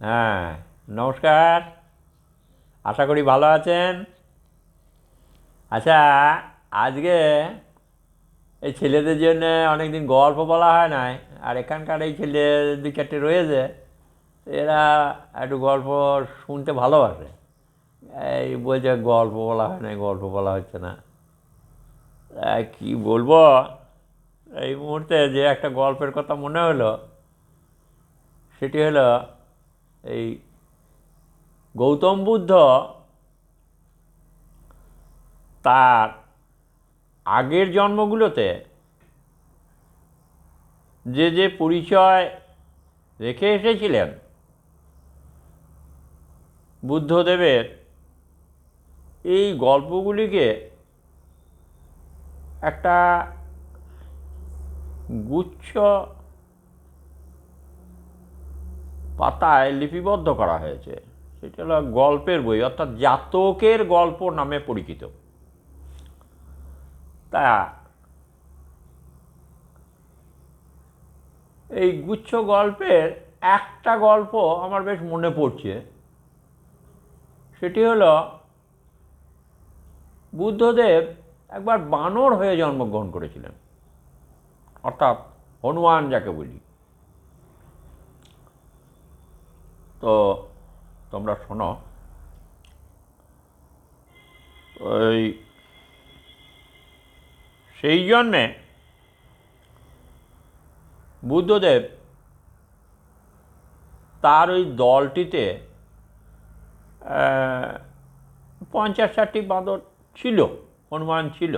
হ্যাঁ নমস্কার। আশা করি ভালো আছেন। আচ্ছা আজকে এই ছেলেদের জন্য অনেক দিন গল্প বলা হয় নাই, আর এখানকার এই ছেলে দু চারটে রয়েছে, এরা একটু গল্প শুনতে ভালোবাসে। এই বলছে, গল্প বলা হয় না গল্প বলা হচ্ছে না। কি বলব, এই মুহূর্তে যে একটা গল্পের কথা মনে হলো, সেটি হলো এই গৌতম বুদ্ধ তার আগের জন্মগুলোতে যে যে পরিচয় রেখে এসেছিলেন, বুদ্ধদেবের, এই গল্পগুলিকে একটা গুচ্ছ পাতায় লিপিবদ্ধ করা হয়েছে। সেটা হলো গল্পের বই, অর্থাৎ জাতকের গল্প নামে পরিচিত। তা এই গুচ্ছ গল্পের একটা গল্প আমার বেশ মনে পড়ছে। সেটি হলো বুদ্ধদেব একবার বানর হয়ে জন্মগ্রহণ করেছিলেন। অর্থাৎ হনুমান যাকে বলি। তো তোমরা শোনো, ওই সেই জন্যে বুদ্ধদেব তার ওই দলটিতে পঞ্চাশ ষাটটি বাঁদর ছিল, হনুমান ছিল,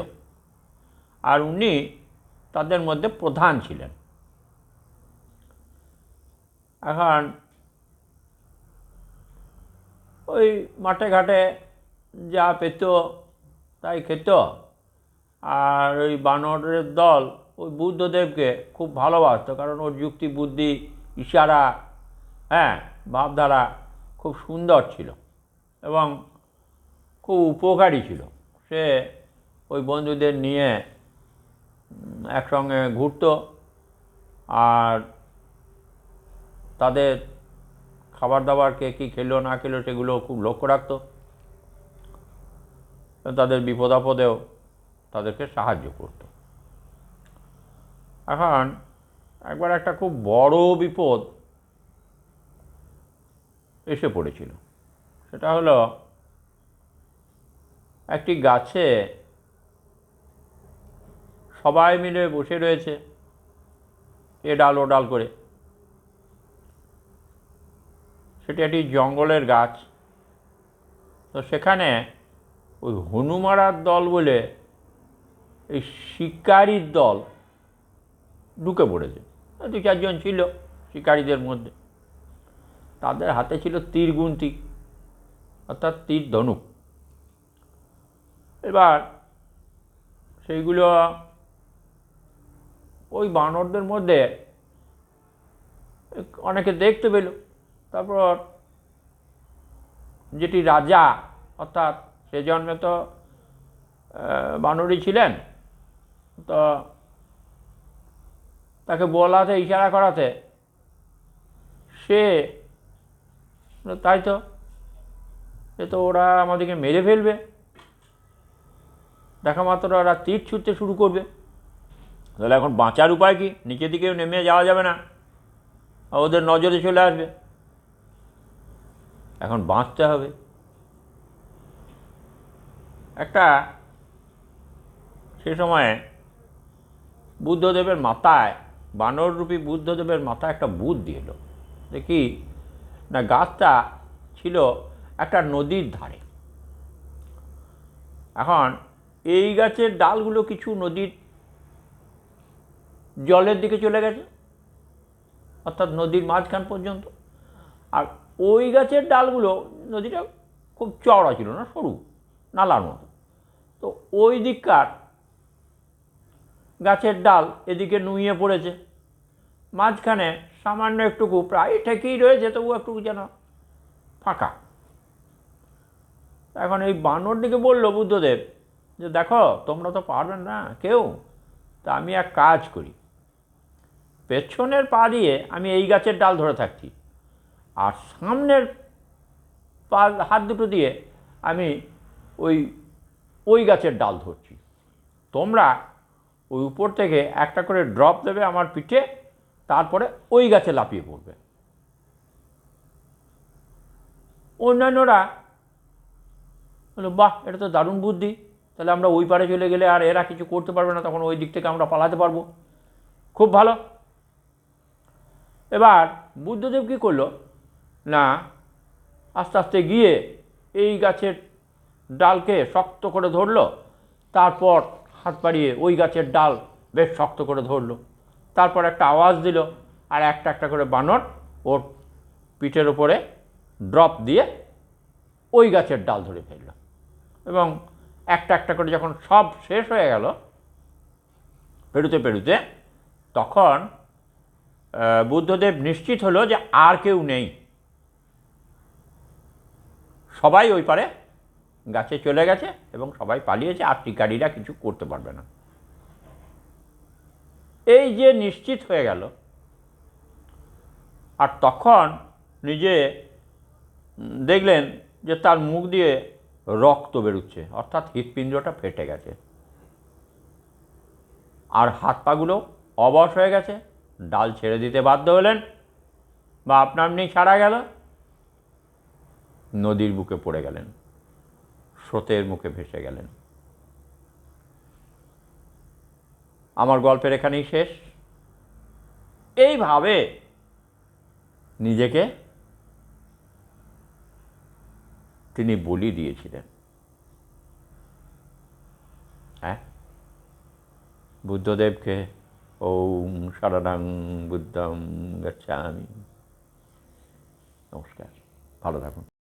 আর উনি তাদের মধ্যে প্রধান ছিলেন। এখন ওই মাঠে ঘাটে যা পেত তাই খেত। আর ওই বানরের দল, ওই বুদ্ধদেবকে খুব ভালোবাসত, কারণ ওর যুক্তি, বুদ্ধি, ইশারা হ্যাঁ ভাবধারা খুব সুন্দর ছিল এবং খুব উপকারী ছিল। সে ওই বন্ধুদের নিয়ে একসঙ্গে ঘুরতো আর তাদের খাবার দাবার কে কী খেলো, না খেলো, সেগুলো খুব লক্ষ্য রাখতো। তাদের বিপদ আপদেও তাদেরকে সাহায্য করত। এখন একবার একটা খুব বড় বিপদ এসে পড়েছিল। সেটা হলো একটি গাছে সবাই মিলে বসে রয়েছে, এ ডাল, ও ডাল করে। সেটি একটি জঙ্গলের গাছ। তো সেখানে ওই হনুমারার দল বলে এই শিকারির দল ঢুকে পড়েছে। দু চারজন ছিল শিকারীদের মধ্যে। তাদের হাতে ছিল তীর গুন্তি, অর্থাৎ তীর ধনুক এবার সেইগুলো ওই বানরদের মধ্যে অনেকে দেখতে পেল। তারপর যেটি রাজা অর্থাৎ সে জন্মে তো আহ, বানরই ছিলেন তো তাকে বলাতে ইশারা করাতে সে তাই তো সে তো ওরা আমাদেরকে মেরে ফেলবে। দেখা মাত্র ওরা তীর ছুটতে শুরু করবে। তাহলে এখন বাঁচার উপায় কি? নিচের দিকেও নেমে যাওয়া যাবে না। ওদের নজরে চলে আসবে। এখন বাঁচতে হবে। একটা সে সময়ে বুদ্ধদেবের মাথায়, বানররূপী বুদ্ধদেবের মাথায় একটা বুধ এলো। দেখি, না, গাছটা ছিল একটা নদীর ধারে। এখন এই গাছের ডালগুলো কিছু নদীর জলের দিকে চলে গেছে, অর্থাৎ নদীর মাঝখান পর্যন্ত। আর ওই গাছের ডালগুলো নদীটা খুব চওড়া ছিল না, সরু, নালার মতো। তো ওই দিককার গাছের ডাল এদিকে নুইয়ে পড়েছে। মাঝখানে সামান্য একটুকু, প্রায় ঠেকেই রয়েছে তবু একটু যেন ফাঁকা। এখন এই বানর দিকে বলল বুদ্ধদেব যে, দেখো, তোমরা তো পারবে না, কেউ। তা আমি এক কাজ করি। পেছনের পা দিয়ে আমি এই গাছের ডাল ধরে থাকছি। আর সামনের পা হাত দুটো দিয়ে আমি ওই ওই গাছের ডাল ধরছি। তোমরা ওই উপর থেকে একটা করে ড্রপ দেবে আমার পিঠে, তারপরে ওই গাছে লাফিয়ে পড়বে। অন্যান্যরা বলল বাহ, এটা তো দারুণ বুদ্ধি। তাহলে আমরা ওই পারে চলে গেলে আর এরা কিছু করতে পারবে না, তখন ওই দিক থেকে আমরা পালাতে পারব। খুব ভালো। এবার বুদ্ধদেব কী করল? না, আস্তে আস্তে গিয়ে এই গাছের ডালকে শক্ত করে ধরলো, তারপর হাত বাড়িয়ে ওই গাছের ডাল বেশ শক্ত করে ধরলো। তারপর একটা আওয়াজ দিল আর একটা একটা করে বানর ওর পিঠের ওপরে ড্রপ দিয়ে ওই গাছের ডাল ধরে ফেলল। এবং একটা একটা করে যখন সব শেষ হয়ে গেল, পেরুতে পেরুতে তখন বুদ্ধদেব নিশ্চিত হলো যে আর কেউ নেই। সবাই ওই পারে গাছে চলে গেছে এবং সবাই পালিয়েছে আর শিকারীরা কিছু করতে পারবে না। এই যে নিশ্চিত হয়ে গেল, আর তখন নিজে দেখলেন যে তার মুখ দিয়ে রক্ত বেরোচ্ছে, অর্থাৎ হৃৎপিণ্ডটা ফেটে গেছে। আর হাত পাগুলো অবশ হয়ে গেছে, ডাল ছেড়ে দিতে বাধ্য হলেন বা আপনা আপনি ছাড়া গেল নদীর বুকে পড়ে গেলেন, স্রোতের মুখে ভেসে গেলেন। আমার গল্পের এখানেই শেষ। এইভাবে নিজেকে তিনি বলি দিয়েছিলেন। হ্যাঁ? বুদ্ধদেবকে ওম শরণাং বুদ্ধম গচ্ছামি। নমস্কার, ভালো থাকুন।